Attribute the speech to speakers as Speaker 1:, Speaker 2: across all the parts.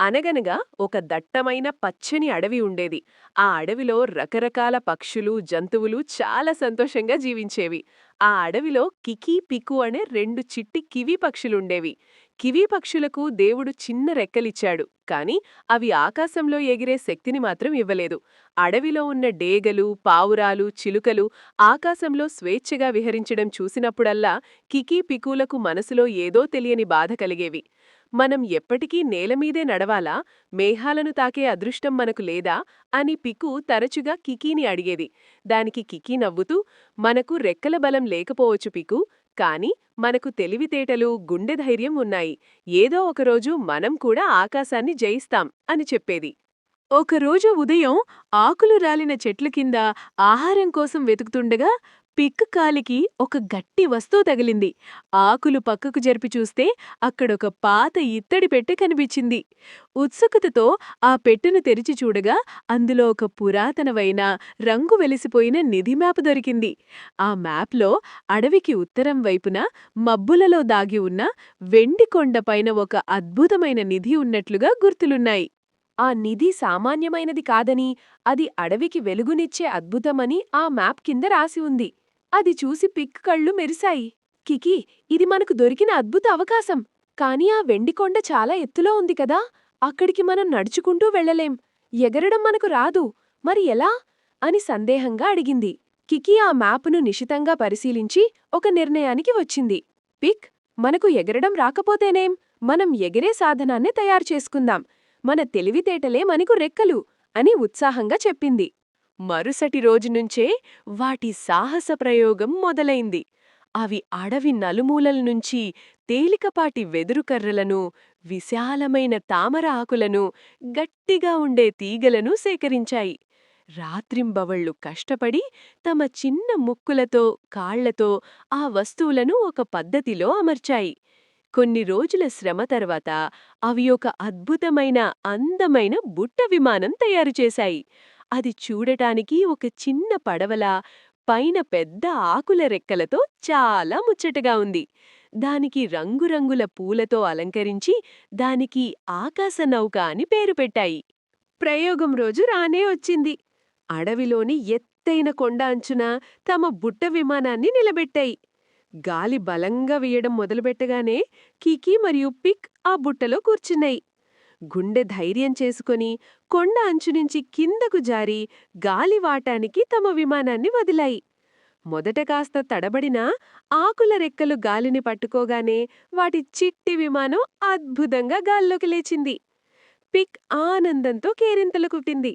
Speaker 1: అనగనగా ఒక దట్టమైన పచ్చని అడవి ఉండేది. ఆ అడవిలో రకరకాల పక్షులు జంతువులు చాలా సంతోషంగా జీవించేవి. ఆ అడవిలో కికీ పికు అనే రెండు చిట్టి కివి పక్షులుండేవి కివీ పక్షులకు దేవుడు చిన్న రెక్కలిచ్చాడు కాని అవి ఆకాశంలో ఎగిరే శక్తిని మాత్రం ఇవ్వలేదు. అడవిలో ఉన్న డేగలు పావురాలు చిలుకలు ఆకాశంలో స్వేచ్ఛగా విహరించడం చూసినప్పుడల్లా కికీ పికులకు మనసులో ఏదో తెలియని బాధ కలిగేవి. మనం ఎప్పటికీ నేలమీదే నడవాలా? మేఘాలను తాకే అదృష్టం మనకు లేదా? అని పికు తరచుగా కికీని అడిగేది. దానికి కికీ నవ్వుతూ మనకు రెక్కల బలం లేకపోవచ్చు పికు కాని మనకు తెలివితేటలు గుండె ధైర్యం ఉన్నాయి. ఏదో ఒకరోజు మనం కూడా ఆకాశాన్ని జయిస్తాం అని చెప్పేది. ఒకరోజు ఉదయం ఆకులు రాలిన చెట్ల కింద ఆహారం కోసం వెతుకుతుండగా పిక్ కాలికి ఒక గట్టి వస్తువు తగిలింది. ఆకులు పక్కకు జరిపి చూస్తే అక్కడొక పాత ఇత్తడి పెట్టె కనిపించింది. ఉత్సుకతతో ఆ పెట్టెను తెరిచి చూడగా అందులో ఒక పురాతనమైన రంగు వెలిసిపోయిన నిధి మ్యాప్ దొరికింది. ఆ మ్యాప్లో అడవికి ఉత్తరం వైపున మబ్బులలో దాగి ఉన్న వెండి కొండపైన ఒక అద్భుతమైన నిధి ఉన్నట్లుగా గుర్తులున్నాయి. ఆ నిధి సామాన్యమైనది కాదని అది అడవికి వెలుగునిచ్చే అద్భుతమని ఆ మ్యాప్ కింద రాసి ఉంది. అది చూసి పిక్ కళ్ళు మెరిశాయి. కికి ఇది మనకు దొరికిన అద్భుత అవకాశం. కాని ఆ వెండికొండ చాలా ఎత్తులో ఉంది కదా. అక్కడికి మనం నడుచుకుంటూ వెళ్ళలేం. ఎగరడం మనకు రాదు. మరి ఎలా? అని సందేహంగా అడిగింది. కికి ఆ మ్యాప్ను నిశితంగా పరిశీలించి ఒక నిర్ణయానికి వచ్చింది. పిక్ మనకు ఎగరడం రాకపోతేనేం? మనం ఎగిరే సాధనాన్నే తయారు చేసుకుందాం. మన తెలివితేటలే మనకు రెక్కలు అని ఉత్సాహంగా చెప్పింది. మరుసటి రోజునుంచే వాటి సాహస ప్రయోగం మొదలైంది. అవి అడవి నలుమూలల నుంచి తేలికపాటి వెదురుకర్రలను విశాలమైన తామర ఆకులను గట్టిగా ఉండే తీగలను సేకరించాయి. రాత్రింబవళ్ళు కష్టపడి తమ చిన్న ముక్కులతో కాళ్ళతో ఆ వస్తువులను ఒక పద్ధతిలో అమర్చాయి. కొన్ని రోజుల శ్రమ తర్వాత అవి ఒక అద్భుతమైన అందమైన బుట్ట విమానం తయారుచేశాయి అది చూడటానికి ఒక చిన్న పడవలా పైన పెద్ద ఆకుల రెక్కలతో చాలా ముచ్చటగా ఉంది. దానికి రంగురంగుల పూలతో అలంకరించి దానికి ఆకాశనౌక అని పేరు పెట్టాయి. ప్రయోగం రోజు రానే వచ్చింది. అడవిలోని ఎత్తైన కొండ అంచున తమ బుట్ట విమానాన్ని నిలబెట్టాయి. గాలి బలంగా వీయడం మొదలుపెట్టగానే కీకీ మరియు పిక్ ఆ బుట్టలో కూర్చున్నాయి. గుండె ధైర్యం చేసుకుని కొండ అంచునుంచి కిందకు జారి గాలివాటానికి తమ విమానాన్ని వదిలాయి. మొదట కాస్త తడబడినా ఆకుల రెక్కలు గాలిని పట్టుకోగానే వాటి చిట్టి విమానం అద్భుతంగా గాల్లోకి లేచింది. పిక్ ఆనందంతో కేరింతలు కుట్టింది.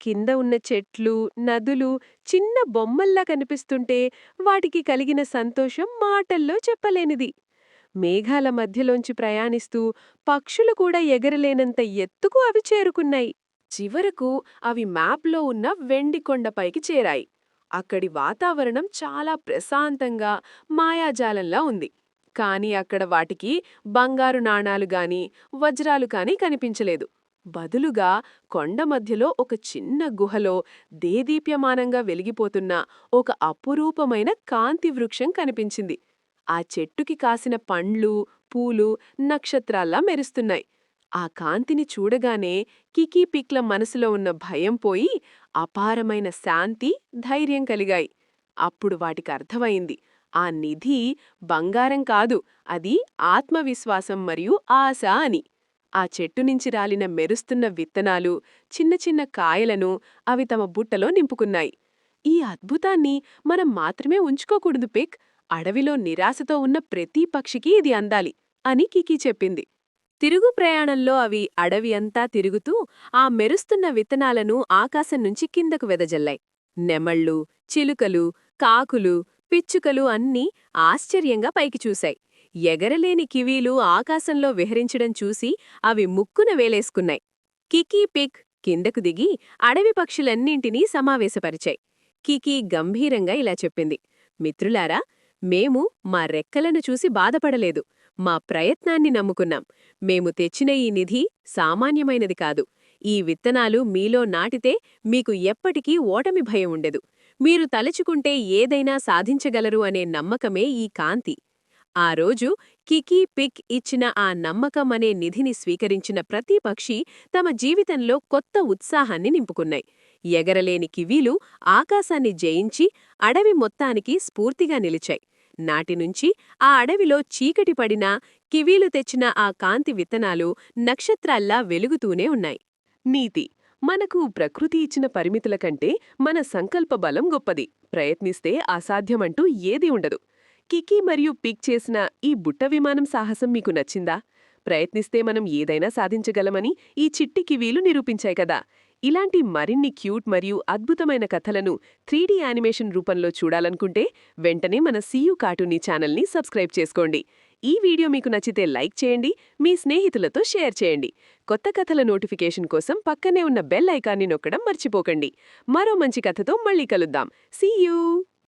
Speaker 1: కింద ఉన్న చెట్లు నదులు చిన్న బొమ్మల్లా కనిపిస్తుంటే వాటికి కలిగిన సంతోషం మాటల్లో చెప్పలేనిది. మేఘాల మధ్యలోంచి ప్రయాణిస్తూ పక్షులు కూడా ఎగరలేనంత ఎత్తుకు అవి చేరుకున్నాయి. చివరకు అవి మ్యాప్లో ఉన్న వెండికొండపైకి చేరాయి. అక్కడి వాతావరణం చాలా ప్రశాంతంగా మాయాజాలంలా ఉంది. కాని అక్కడ వాటికి బంగారు నాణాలు గాని వజ్రాలు కానీ కనిపించలేదు. బదులుగా కొండ మధ్యలో ఒక చిన్న గుహలో దేదీప్యమానంగా వెలిగిపోతున్న ఒక అపురూపమైన కాంతి వృక్షం కనిపించింది. ఆ చెట్టుకి కాసిన పండ్లు పూలు నక్షత్రాల్లా మెరుస్తున్నాయి. ఆ కాంతిని చూడగానే కికీపిక్ల మనసులో ఉన్న భయం పోయి అపారమైన శాంతి ధైర్యం కలిగాయి. అప్పుడు వాటికి అర్థమైంది. ఆ నిధి బంగారం కాదు అది ఆత్మవిశ్వాసం మరియు ఆశ అని. ఆ చెట్టు నుంచి రాలిన మెరుస్తున్న విత్తనాలు చిన్న చిన్న కాయలను అవి తమ బుట్టలో నింపుకున్నాయి. ఈ అద్భుతాన్ని మనం మాత్రమే ఉంచుకోకూడదు పిక్. అడవిలో నిరాశతో ఉన్న ప్రతి పక్షికి ఇది అందాలి అని కికీ చెప్పింది. తిరుగు ప్రయాణంలో అవి అడవి అంతా తిరుగుతూ ఆ మెరుస్తున్న విత్తనాలను ఆకాశం నుంచి కిందకు వెదజల్లాయి. నెమళ్ళు చిలుకలు కాకులు పిచ్చుకలు అన్నీ ఆశ్చర్యంగా పైకి చూశాయి. ఎగరలేని కివీలు ఆకాశంలో విహరించడం చూసి అవి ముక్కున వేలేసుకున్నాయి. కికీ పిక్ కిందకు దిగి అడవి పక్షులన్నింటినీ సమావేశపరిచాయి. కికీ గంభీరంగా ఇలా చెప్పింది. మిత్రులారా మేము మా రెక్కలను చూసి బాధపడలేదు. మా ప్రయత్నాన్ని నమ్ముకున్నాం. మేము తెచ్చిన ఈ నిధి సామాన్యమైనది కాదు. ఈ విత్తనాలు మీలో నాటితే మీకు ఎప్పటికీ ఓటమి భయం ఉండదు. మీరు తలచుకుంటే ఏదైనా సాధించగలరు అనే నమ్మకమే ఈ కాంతి. ఆ రోజు కికీ పిక్ ఇచ్చిన ఆ నమ్మకం అనే నిధిని స్వీకరించిన ప్రతి పక్షి తమ జీవితంలో కొత్త ఉత్సాహాన్ని నింపుకున్నాయి. ఎగరలేని కివీలు ఆకాశాన్ని జయించి అడవి మొత్తానికి స్ఫూర్తిగా నిలిచాయి. నాటినుంచి ఆ అడవిలో చీకటి పడినా కివీలు తెచ్చిన ఆ కాంతి విత్తనాలు నక్షత్రాల్లా వెలుగుతూనే ఉన్నాయి. నీతి మనకు ప్రకృతి ఇచ్చిన పరిమితుల కంటే మన సంకల్ప బలం గొప్పది. ప్రయత్నిస్తే అసాధ్యమంటూ ఏదీ ఉండదు. కికీ మరియు పిక్ చేసిన ఈ బుట్ట విమానం సాహసం మీకు నచ్చిందా? ప్రయత్నిస్తే మనం ఏదైనా సాధించగలమని ఈ చిట్టి కివీలు నిరూపించాయి కదా. ఇలాంటి మరిన్ని క్యూట్ మరియు అద్భుతమైన కథలను త్రీడీ యానిమేషన్ రూపంలో చూడాలనుకుంటే వెంటనే మన సీయూ కార్టూనీ ఛానల్ని సబ్స్క్రైబ్ చేసుకోండి. ఈ వీడియో మీకు నచ్చితే లైక్ చేయండి మీ స్నేహితులతో షేర్ చేయండి. కొత్త కథల నోటిఫికేషన్ కోసం పక్కనే ఉన్న బెల్ ఐకాన్ని నొక్కడం మర్చిపోకండి. మరో మంచి కథతో మళ్ళీ కలుద్దాం. సీయూ!